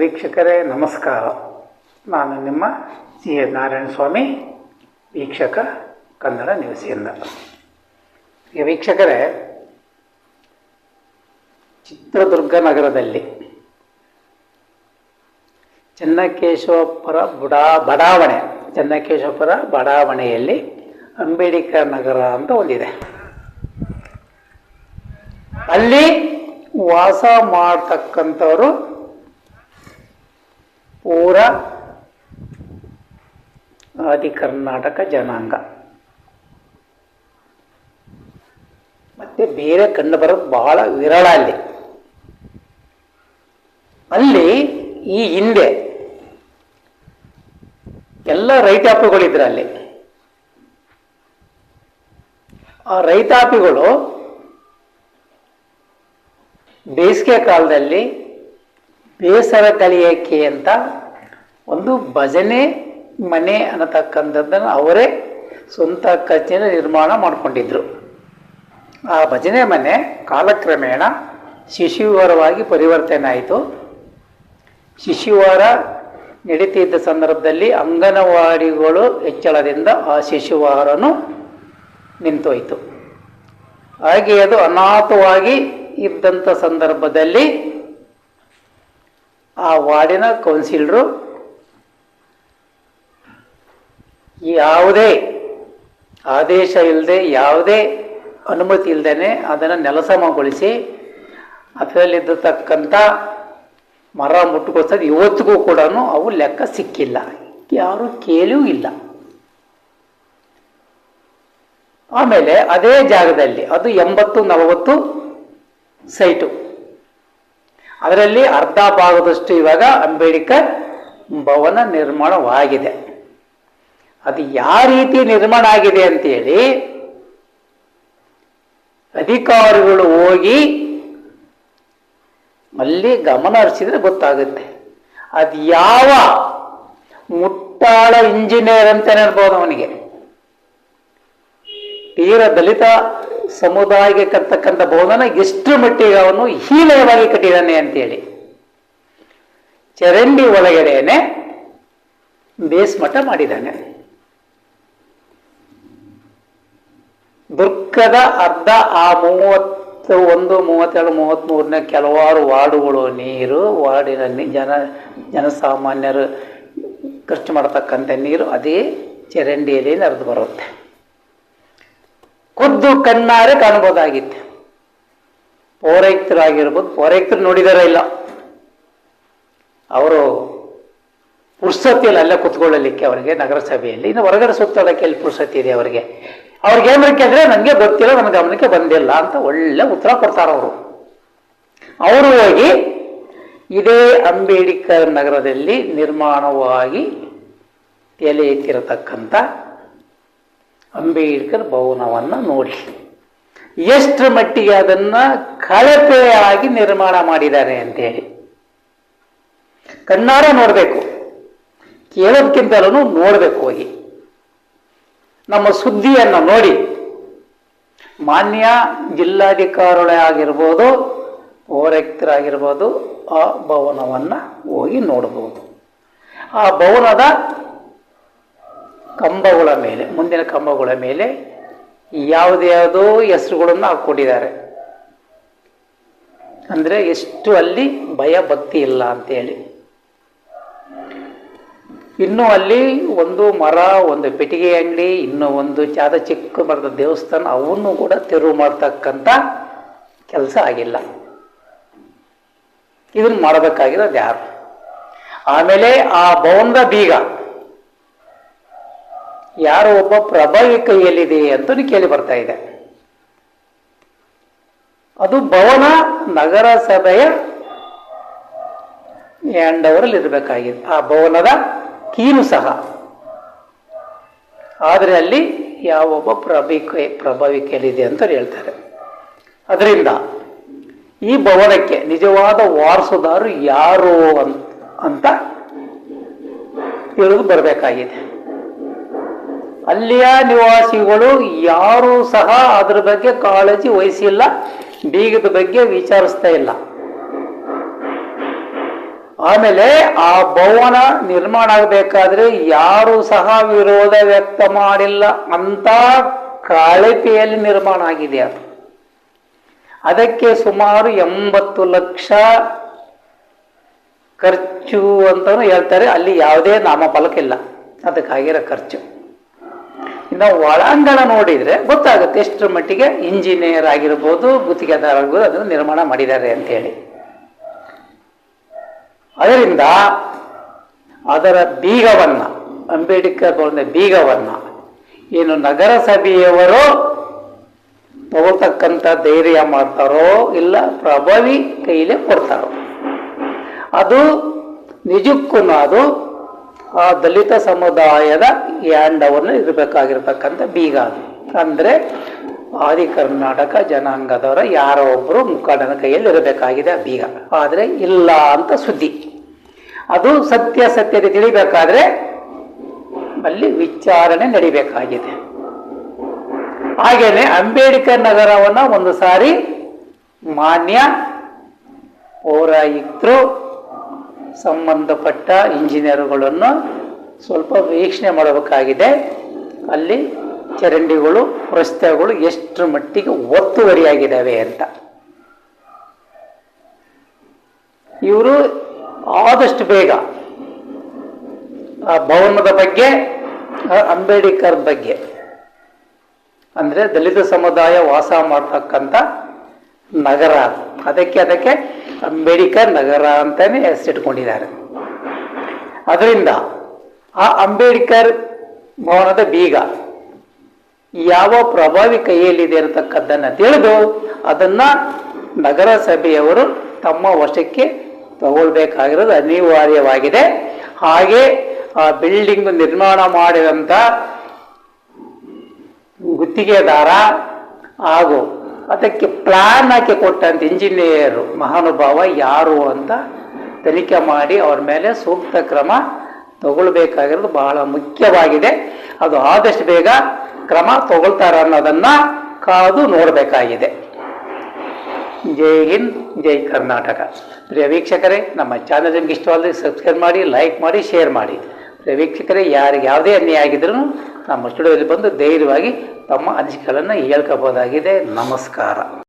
ವೀಕ್ಷಕರೇ, ನಮಸ್ಕಾರ. ನಾನು ನಿಮ್ಮ ಸಿ ಎ ನಾರಾಯಣ ಸ್ವಾಮಿ ವೀಕ್ಷಕ ಕನ್ನಡ ನಿವಾಸಿಯಿಂದ ಈಗ ವೀಕ್ಷಕರೇ, ಚಿತ್ರದುರ್ಗ ನಗರದಲ್ಲಿ ಚೆನ್ನಕೇಶವಪುರ ಬುಡಾ, ಬಡಾವಣೆ, ಚೆನ್ನಕೇಶವಪುರ ಬಡಾವಣೆಯಲ್ಲಿ ಅಂಬೇಡ್ಕರ್ ನಗರ ಅಂತ ಒಂದಿದೆ. ಅಲ್ಲಿ ವಾಸ ಮಾಡ್ತಕ್ಕಂಥವ್ರು ಪೂರ ಆದಿ ಕರ್ನಾಟಕ ಜನಾಂಗ. ಮತ್ತೆ ಬೇರೆ ಕಂಡು ಬರೋದು ಬಹಳ ವಿರಳ ಅಲ್ಲಿ. ಅಲ್ಲಿ ಈ ಹಿಂದೆ ಎಲ್ಲ ರೈತಾಪಿಗಳಿದ್ರು ಅಲ್ಲಿ. ಆ ರೈತಾಪಿಗಳು ಬೇಸಿಗೆ ಕಾಲದಲ್ಲಿ ಬೇಸರ ಕಲಿಯಕ್ಕೆ ಅಂತ ಒಂದು ಭಜನೆ, ಮನೆ ಅನ್ನತಕ್ಕಂಥದ್ದನ್ನು ಅವರೇ ಸ್ವಂತ ಖರ್ಚಿನ ನಿರ್ಮಾಣ ಮಾಡಿಕೊಂಡಿದ್ರು. ಆ ಭಜನೆ ಮನೆ ಕಾಲಕ್ರಮೇಣ ಶಿಶುವಾರವಾಗಿ ಪರಿವರ್ತನೆ ಆಯಿತು. ಶಿಶುವಾರ ನಡೀತಿದ್ದ ಸಂದರ್ಭದಲ್ಲಿ ಅಂಗನವಾಡಿಗಳು ಹೆಚ್ಚಳದಿಂದ ಆ ಶಿಶುವಾರನು ನಿಂತೋಯಿತು. ಹಾಗೆ ಅದು ಅನಾಥವಾಗಿ ಇದ್ದಂಥ ಸಂದರ್ಭದಲ್ಲಿ ಆ ವಾರ್ಡಿನ ಕೌನ್ಸಿಲರು ಯಾವುದೇ ಆದೇಶ ಇಲ್ಲದೆ ಯಾವುದೇ ಅನುಮತಿ ಇಲ್ಲದೇ ಅದನ್ನು ನೆಲಸಮಗೊಳಿಸಿ ಅದರಲ್ಲಿದ್ದತಕ್ಕಂಥ ಮರ ಮುಟ್ಟುಕೊಳ್ತದೆ ಇವತ್ತಿಗೂ ಕೂಡ ಅವು ಲೆಕ್ಕ ಸಿಕ್ಕಿಲ್ಲ. ಯಾರು ಕೇಳಿಯೂ ಇಲ್ಲ. ಆಮೇಲೆ ಅದೇ ಜಾಗದಲ್ಲಿ, ಅದು ಎಂಬತ್ತು, ನಲವತ್ತು ಸೈಟು. ಅದರಲ್ಲಿ ಅರ್ಧ ಭಾಗದಷ್ಟು ಇವಾಗ ಅಂಬೇಡ್ಕರ್ ಭವನ ನಿರ್ಮಾಣವಾಗಿದೆ. ಅದು ಯಾವ ರೀತಿ ನಿರ್ಮಾಣ ಆಗಿದೆ ಅಂತೇಳಿ ಅಧಿಕಾರಿಗಳು ಹೋಗಿ ಮಲ್ಲಿ ಗಮನ ಹರಿಸಿದ್ರೆ ಗೊತ್ತಾಗುತ್ತೆ. ಅದು ಯಾವ ಮುಟ್ಟಾಳ ಇಂಜಿನಿಯರ್ ಅಂತ ಹೇಳ್ಬೋದು ಅವನಿಗೆ. ತೀರ ದಲಿತ ಸಮುದಾಯಕ್ಕೆ ಕರ್ತಕ್ಕಂಥ ಭವನ ಎಷ್ಟು ಮಟ್ಟಿಗೆ ಅವನು ಹೀನಯವಾಗಿ ಕಟ್ಟಿದ್ದಾನೆ ಅಂತೇಳಿ. ಚರಂಡಿ ಒಳಗಡೆನೆ ಬೇಸ್ಮಠ ಮಾಡಿದ್ದಾನೆ. ದುರ್ಗದ ಅರ್ಧ ಆ ಮೂವತ್ತು ಒಂದು, ಮೂವತ್ತೆರಡು ಮೂವತ್ತ್ಮೂರನೇ ಕೆಲವಾರು ವಾರ್ಡುಗಳು ನೀರು, ವಾರ್ಡಿನಲ್ಲಿ ಜನ, ಜನಸಾಮಾನ್ಯರು ಖರ್ಚು ಮಾಡತಕ್ಕಂಥ ನೀರು ಅದೇ ಚರಂಡಿಯಲ್ಲಿ ಹರಿದು ಬರುತ್ತೆ. ಖುದ್ದು ಕಣ್ಣಾರೆ ಕಾಣಬಹುದಾಗಿತ್ತು. ಪೌರೈಕ್ತರಾಗಿರ್ಬೋದು ಪೌರೈಕ್ತರು ನೋಡಿದಾರ ಇಲ್ಲ. ಅವರು ಪುರ್ಸತಿಯಲ್ಲಿ ಅಲ್ಲೇ ಕುತ್ಕೊಳ್ಳಲಿಕ್ಕೆ ಅವರಿಗೆ ನಗರಸಭೆಯಲ್ಲಿ, ಇನ್ನು ಹೊರಗಡೆ ಸುತ್ತಾಡೋಕೆ ಎಲ್ಲಿ ಪುರ್ಸತಿ ಇದೆ ಅವರಿಗೆ? ಅವ್ರಿಗೆ ಏನ್ ಅಂದರೆ ನನಗೆ ಗೊತ್ತಿಲ್ಲ, ನನ್ನ ಗಮನಕ್ಕೆ ಬಂದಿಲ್ಲ ಅಂತ ಒಳ್ಳೆ ಉತ್ತರ ಕೊಡ್ತಾರೆ ಅವರು. ಅವರು ಹೋಗಿ ಇದೇ ಅಂಬೇಡ್ಕರ್ ನಗರದಲ್ಲಿ ನಿರ್ಮಾಣವಾಗಿ ತಲೆ ಎತ್ತಿರತಕ್ಕಂಥ ಅಂಬೇಡ್ಕರ್ ಭವನವನ್ನು ನೋಡಿ. ಎಷ್ಟು ಮಟ್ಟಿಗೆ ಅದನ್ನ ಕಳಪೆಯಾಗಿ ನಿರ್ಮಾಣ ಮಾಡಿದ್ದಾರೆ ಅಂತೇಳಿ. ಕಣ್ಣಾರ ನೋಡಬೇಕು. ಕೇಳೋದಕ್ಕಿಂತಲೂ ನೋಡಬೇಕು ಹೋಗಿ. ನಮ್ಮ ಸುದ್ದಿಯನ್ನು ನೋಡಿ. ಮಾನ್ಯ ಜಿಲ್ಲಾಧಿಕಾರಿಗಳೇ ಆಗಿರ್ಬೋದು ಓರೆಕ್ತರಾಗಿರ್ಬೋದು ಆ ಭವನವನ್ನು ಹೋಗಿ ನೋಡಬಹುದು ಆ ಭವನದ ಕಂಬಗಳ ಮೇಲೆ, ಮುಂದಿನ ಕಂಬಗಳ ಮೇಲೆ ಯಾವುದ್ಯಾವುದೋ ಹೆಸರುಗಳನ್ನು ಹಾಕ್ಕೊಂಡಿದ್ದಾರೆ ಅಂದರೆ ಎಷ್ಟು ಅಲ್ಲಿ ಭಯ ಭಕ್ತಿ ಇಲ್ಲ ಅಂತೇಳಿ. ಇನ್ನು ಅಲ್ಲಿ ಒಂದು ಮರ, ಒಂದು ಪೆಟ್ಟಿಗೆ ಅಂಗಡಿ, ಇನ್ನು ಒಂದು ಚಾದ ಚಿಕ್ಕ ಮರದ ದೇವಸ್ಥಾನ, ಅವನ್ನು ಕೂಡ ತೆರವು ಮಾಡ್ತಕ್ಕಂಥ ಕೆಲಸ ಆಗಿಲ್ಲ. ಇದನ್ನು ಮಾಡಬೇಕಾಗಿರೋದು ಯಾರು? ಆಮೇಲೆ ಆ ಭವನದ ಬೀಗ. ಯಾರೋ ಒಬ್ಬ ಪ್ರಭಾವಿ ಕೈಯಲ್ಲಿದೆ ಅಂತ ಕೇಳಿ ಬರ್ತಾ ಇದೆ. ಅದು ಭವನ ನಗರಸಭೆಯ ಎಂಡವರಲ್ಲಿ ಇರಬೇಕಾಗಿದೆ ಆ ಭವನದ ಕೀನು ಸಹ. ಆದರೆ ಅಲ್ಲಿ ಯಾವೊಬ್ಬ ಪ್ರಭಿಕೆ ಪ್ರಭಾವಿಕೆಯಲ್ಲಿದೆ ಪ್ರಭಾವಿ ಅಂತ ಹೇಳ್ತಾರೆ. ಅದರಿಂದ ಈ ಭವನಕ್ಕೆ ನಿಜವಾದ ವಾರಸುದಾರರು ಯಾರು ಅಂತ ಅಂತ ತಿಳಿದು ಬರಬೇಕಾಗಿದೆ. ಅಲ್ಲಿಯ ನಿವಾಸಿಗಳು ಯಾರೂ ಸಹ ಅದರ ಬಗ್ಗೆ ಕಾಳಜಿ ವಹಿಸಿಲ್ಲ, ಬೀಗದ ಬಗ್ಗೆ ವಿಚಾರಿಸ್ತಾ ಇಲ್ಲ. ಆಮೇಲೆ ಆ ಭವನ ನಿರ್ಮಾಣ ಆಗಬೇಕಾದ್ರೆ ಯಾರು ಸಹ ವಿರೋಧ ವ್ಯಕ್ತ ಮಾಡಿಲ್ಲ. ಅಂತ ಕಳಪೆಯಲ್ಲಿ ನಿರ್ಮಾಣ ಆಗಿದೆ ಅದು. ಅದಕ್ಕೆ ಸುಮಾರು ಎಂಬತ್ತು ಲಕ್ಷ ಖರ್ಚು ಅಂತಲೂ ಹೇಳ್ತಾರೆ. ಅಲ್ಲಿ ಯಾವುದೇ ನಾಮಫಲಕ ಇಲ್ಲ ಅದಕ್ಕಾಗಿರೋ ಖರ್ಚು. ಇನ್ನು ಒಳಾಂಗಣ ನೋಡಿದ್ರೆ ಗೊತ್ತಾಗುತ್ತೆ ಎಷ್ಟರ ಮಟ್ಟಿಗೆ ಇಂಜಿನಿಯರ್ ಆಗಿರ್ಬೋದು ಗುತ್ತಿಗೆದಾರ ಆಗಿರ್ಬೋದು ಅದನ್ನು ನಿರ್ಮಾಣ ಮಾಡಿದ್ದಾರೆ ಅಂತೇಳಿ. ಅದರಿಂದ ಅದರ ಬೀಗವನ್ನ, ಅಂಬೇಡ್ಕರ್ ಭವನದ ಬೀಗವನ್ನ, ಏನು ನಗರಸಭೆಯವರು ತಗೊಳ್ತಕ್ಕಂಥ ಧೈರ್ಯ ಮಾಡ್ತಾರೋ ಇಲ್ಲ ಪ್ರಭಾವಿ ಕೈಲೇ ಕೊಡ್ತಾರೋ? ಅದು ನಿಜಕ್ಕೂ ಅದು ಆ ದಲಿತ ಸಮುದಾಯದ ಯಾಂಡವನ್ನು ಇರಬೇಕಾಗಿರ್ತಕ್ಕಂಥ ಬೀಗ ಅದು. ಅಂದ್ರೆ ಆದಿ ಕರ್ನಾಟಕ ಜನಾಂಗದವರ ಯಾರೋ ಒಬ್ಬರು ಮುಖಂಡನ ಕೈಯಲ್ಲಿ ಇರಬೇಕಾಗಿದೆ ಬೀಗ. ಆದರೆ ಇಲ್ಲ ಅಂತ ಸುದ್ದಿ. ಅದು ಸತ್ಯ ಸತ್ಯತೆ ತಿಳಿಬೇಕಾದ್ರೆ ಅಲ್ಲಿ ವಿಚಾರಣೆ ನಡಿಬೇಕಾಗಿದೆ. ಹಾಗೇನೆ ಅಂಬೇಡ್ಕರ್ ನಗರವನ್ನ ಒಂದು ಸಾರಿ ಮಾನ್ಯ ಪೌರಾಯುಕ್ತರು ಸಂಬಂಧಪಟ್ಟ ಇಂಜಿನಿಯರುಗಳನ್ನು ಸ್ವಲ್ಪ ವೀಕ್ಷಣೆ ಮಾಡಬೇಕಾಗಿದೆ. ಅಲ್ಲಿ ಚರಂಡಿಗಳು, ರಸ್ತೆಗಳು ಎಷ್ಟು ಮಟ್ಟಿಗೆ ಒತ್ತುವರಿಯಾಗಿದ್ದಾವೆ ಅಂತ. ಇವರು ಆದಷ್ಟು ಬೇಗ ಆ ಭವನದ ಬಗ್ಗೆ ಅಂಬೇಡ್ಕರ್ ಬಗ್ಗೆ, ಅಂದ್ರೆ ದಲಿತ ಸಮುದಾಯ ವಾಸ ಮಾಡ್ತಕ್ಕಂಥ ನಗರ ಅದು. ಅದಕ್ಕೆ ಅದಕ್ಕೆ ಅಂಬೇಡ್ಕರ್ ನಗರ ಅಂತಾನೆ ಹೆಸರಿಟ್ಕೊಂಡಿದ್ದಾರೆ ಅದರಿಂದ ಆ ಅಂಬೇಡ್ಕರ್ ಭವನದ ಬೀಗ ಯಾವ ಪ್ರಭಾವಿ ಕೈಯಲ್ಲಿದೆ ಇರತಕ್ಕದ್ದನ್ನು ತಿಳಿದು ಅದನ್ನ ನಗರಸಭೆಯವರು ತಮ್ಮ ವಶಕ್ಕೆ ತಗೊಳ್ಬೇಕಾಗಿರೋದು ಅನಿವಾರ್ಯವಾಗಿದೆ. ಹಾಗೆ, ಆ, ಬಿಲ್ಡಿಂಗ್ ನಿರ್ಮಾಣ ಮಾಡಿದಂತ ಗುತ್ತಿಗೆದಾರ ಹಾಗೂ ಅದಕ್ಕೆ ಪ್ಲಾನ್ ಹಾಕಿ ಕೊಟ್ಟಂತ ಇಂಜಿನಿಯರ್ ಮಹಾನುಭಾವ ಯಾರು ಅಂತ ತನಿಖೆ ಮಾಡಿ ಅವ್ರ ಮೇಲೆ ಸೂಕ್ತ ಕ್ರಮ ತಗೊಳ್ಬೇಕಾಗಿರೋದು ಬಹಳ ಮುಖ್ಯವಾಗಿದೆ. ಅದು ಆದಷ್ಟು ಬೇಗ ಕ್ರಮ ತಗೊಳ್ತಾರ ಅನ್ನೋದನ್ನ ಕಾದು ನೋಡಬೇಕಾಗಿದೆ. ಜೈ ಹಿಂದ್, ಜೈ ಕರ್ನಾಟಕ. ಪ್ರಿಯ ವೀಕ್ಷಕರೇ, ನಮ್ಮ ಚಾನಲ್ ನಿಮ್ಗೆ ಇಷ್ಟವಾದರೆ ಸಬ್ಸ್ಕ್ರೈಬ್ ಮಾಡಿ ಲೈಕ್ ಮಾಡಿ ಶೇರ್ ಮಾಡಿ. ಪ್ರಿಯ ವೀಕ್ಷಕರೇ, ಯಾರಿಗೆ ಯಾವುದೇ ಅನ್ಯಾಯ ಆಗಿದ್ರೂ ನಮ್ಮ ಸ್ಟುಡಿಯೋದಲ್ಲಿ ಬಂದು ಧೈರ್ಯವಾಗಿ ತಮ್ಮ ಅನಿಸಿಕೆಗಳನ್ನು ಹೇಳ್ಕೋಬೋದಾಗಿದೆ. ನಮಸ್ಕಾರ.